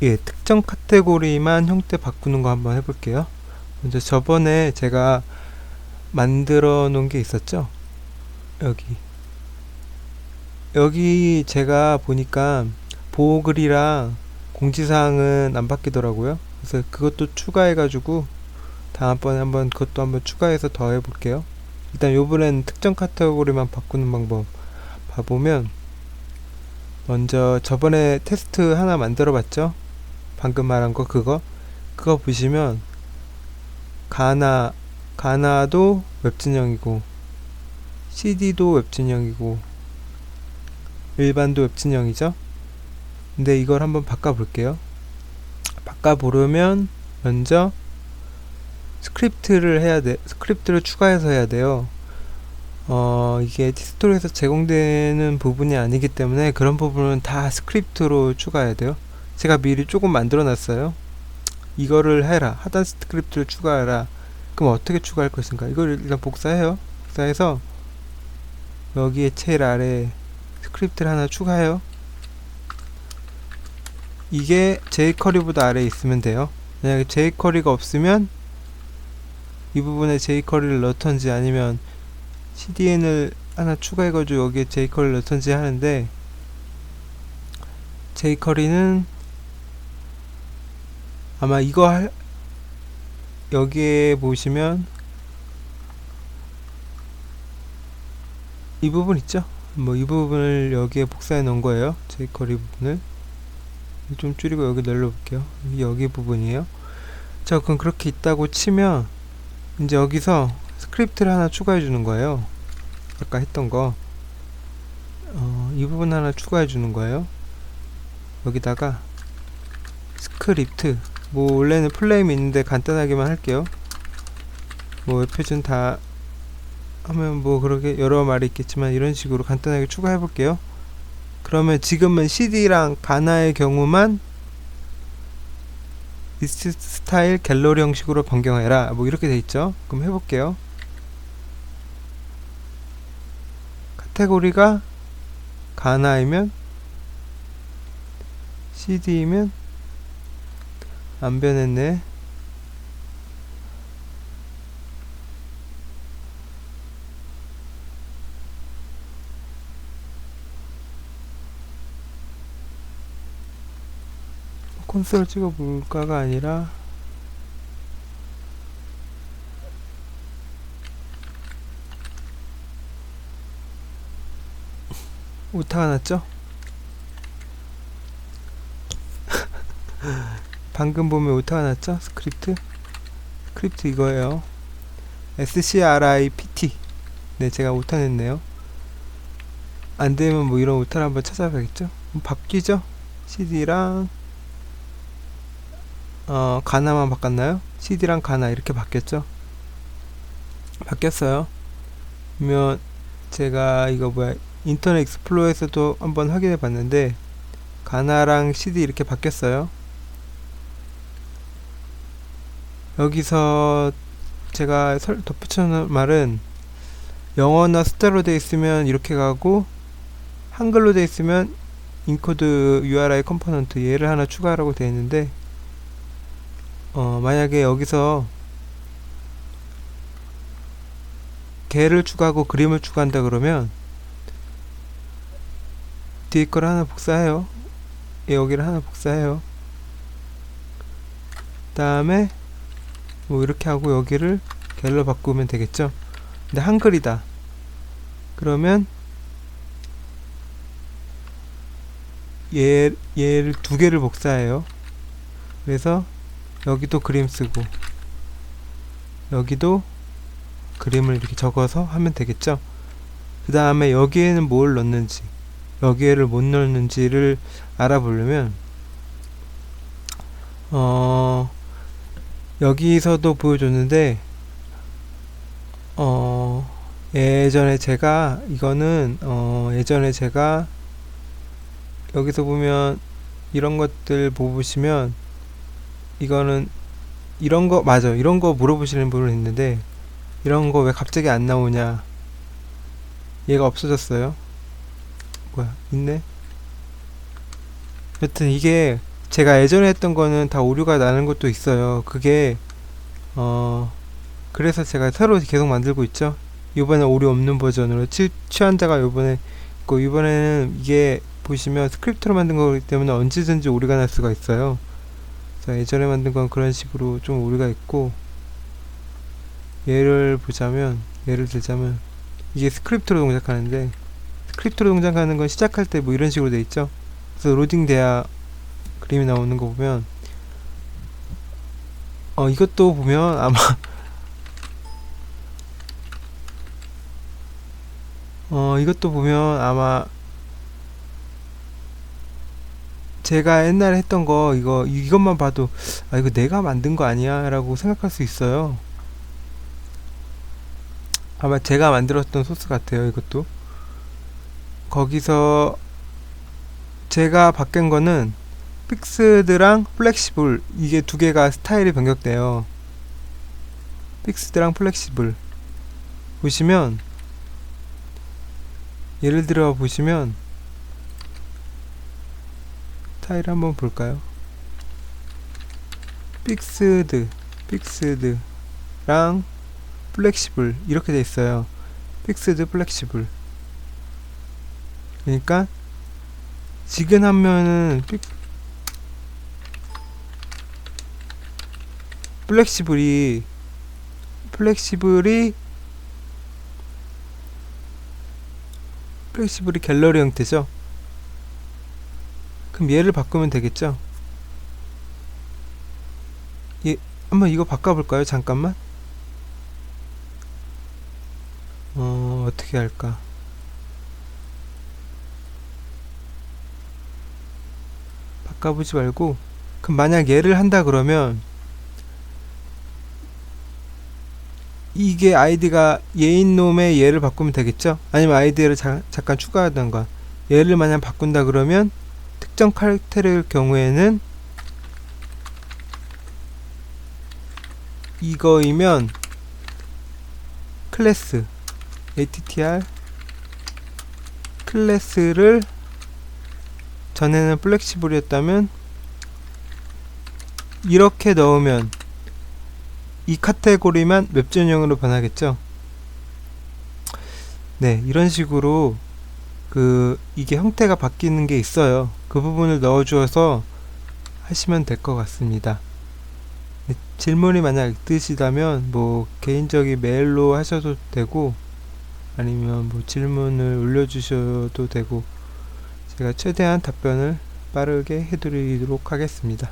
예, 특정 카테고리만 형태 바꾸는 거 한번 해볼게요. 먼저 저번에 제가 만들어 놓은 게 있었죠? 여기. 여기 제가 보니까 보호글이랑 공지사항은 안 바뀌더라고요. 그래서 그것도 추가해가지고 다음번에 한번 그것도 한번 추가해서 더 해볼게요. 일단 요번엔 특정 카테고리만 바꾸는 방법 봐보면 먼저 저번에 테스트 하나 만들어 봤죠? 방금 말한 거 그거 그거 보시면 가나 가나도 웹진형이고 CD도 웹진형이고 일반도 웹진형이죠. 근데 이걸 한번 바꿔 볼게요. 바꿔 보려면 먼저 스크립트를 해야 돼. 스크립트를 추가해서 해야 돼요. 어, 이게 티스토리에서 제공되는 부분이 아니기 때문에 그런 부분은 다 스크립트로 추가해야 돼요. 제가 미리 조금 만들어 놨어요. 이거를 해라. 하단 스크립트를 추가해라. 그럼 어떻게 추가할 것인가? 이걸 일단 복사해요. 복사해서 여기에 제일 아래 스크립트를 하나 추가해요. 이게 jQuery보다 아래에 있으면 돼요. 만약에 jQuery가 없으면 이 부분에 jQuery를 넣던지 아니면 CDN을 하나 추가해가지고 여기에 jQuery를 넣던지 하는데 jQuery는 아마 이거 할 여기에 보시면 이 부분 있죠? 뭐 이 부분을 여기에 복사해 놓은 거예요. jQuery 부분을 좀 줄이고 여기 늘려볼게요. 여기 부분이에요. 자, 그럼 그렇게 있다고 치면 이제 여기서 스크립트를 하나 추가해 주는 거예요. 아까 했던 거. 어, 이 부분 하나 추가해 주는 거예요. 여기다가 스크립트 뭐 원래는 플레임이 있는데 간단하게만 할게요. 뭐 웹페이지는 다 하면 뭐 그렇게 여러 말이 있겠지만 이런 식으로 간단하게 추가해 볼게요. 그러면 지금은 CD랑 가나의 경우만 리스트 스타일 갤러리 형식으로 변경해라 뭐 이렇게 돼 있죠 그럼 해볼게요 카테고리가 가나이면 CD이면 안 변했네 콘솔 찍어 볼까가 아니라 오타가 났죠? 방금 보면 오타가 났죠? 스크립트 스크립트 이거예요 script 네 제가 오타 냈네요 안되면 뭐 이런 오타를 한번 찾아봐야겠죠? 바뀌죠? cd랑 어, 가나만 바꿨나요? CD랑 가나 이렇게 바뀌었죠? 바뀌었어요. 그러면 제가 이거 뭐야 인터넷 익스플로어에서도 한번 확인해 봤는데 가나랑 CD 이렇게 바뀌었어요. 여기서 제가 설, 덧붙여놓은 말은 영어나 숫자로 돼 있으면 이렇게 가고 한글로 돼 있으면 인코드 URI 컴포넌트 얘를 하나 추가하라고 되어 있는데 어, 만약에 여기서 개를 추가하고 그림을 추가한다 그러면 뒤에 걸 하나 복사해요. 예, 여기를 하나 복사해요. 다음에 뭐 이렇게 하고 여기를 갤러 바꾸면 되겠죠? 근데 한글이다. 그러면 얘, 얘를 두 개를 복사해요. 그래서 여기도 그림 쓰고 여기도 그림을 이렇게 적어서 하면 되겠죠? 그 다음에 여기에는 뭘 넣는지 여기에를 못 넣는지를 알아보려면 어 여기서도 보여줬는데 어 예전에 제가 이거는 어 예전에 제가 여기서 보면 이런 것들 보시면 이거는 이런 거 맞아. 이런 거 물어보시는 분은 있는데 이런 거 왜 갑자기 안 나오냐? 얘가 없어졌어요. 뭐야 있네? 여튼 이게 제가 예전에 했던 거는 다 오류가 나는 것도 있어요. 그게 어 그래서 제가 새로 계속 만들고 있죠. 이번에 오류 없는 버전으로 취, 취한자가 이번에 있고 이번에는 이게 보시면 스크립트로 만든 거기 때문에 언제든지 오류가 날 수가 있어요. 예전에 만든 건 그런 식으로 좀 오류가 있고 예를 보자면 예를 들자면 이게 스크립트로 동작하는데 스크립트로 동작하는 건 시작할 때 뭐 이런 식으로 돼 있죠. 그래서 로딩 돼야 그림이 나오는 거 보면 어 이것도 보면 아마 어 이것도 보면 아마 제가 옛날에 했던 거 이거 이것만 봐도 아 이거 내가 만든 거 아니야? 라고 생각할 수 있어요. 아마 제가 만들었던 소스 같아요 이것도. 거기서 제가 바뀐 거는 픽스드랑 플렉시블 이게 두 개가 스타일이 변경돼요. 픽스드랑 플렉시블. 보시면 예를 들어 보시면 스타일 한번 볼까요? 픽스드 픽스드랑 플렉시블 이렇게 돼 있어요. 픽스드 플렉시블. 그러니까 지금 하면은 픽 플렉시블이 플렉시블이 플렉시블이 갤러리 형태죠? 그럼 얘를 바꾸면 되겠죠? 예, 한번 이거 바꿔볼까요? 잠깐만. 어 어떻게 할까? 바꿔보지 말고 그럼 만약 얘를 한다 그러면 이게 아이디가 얘인 놈의 얘를 바꾸면 되겠죠? 아니면 아이디를 자, 잠깐 추가하던가 얘를 만약 바꾼다 그러면 특정 카렉터의 경우에는 이거이면 클래스 attr 클래스를 전에는 플렉시블이었다면 이렇게 넣으면 이 카테고리만 웹전용으로 변하겠죠? 네 이런 식으로 그 이게 형태가 바뀌는 게 있어요. 그 부분을 넣어 주어서 하시면 될 것 같습니다. 네, 질문이 만약 있으시다면 뭐 개인적인 메일로 하셔도 되고 아니면 뭐 질문을 올려주셔도 되고 제가 최대한 답변을 빠르게 해드리도록 하겠습니다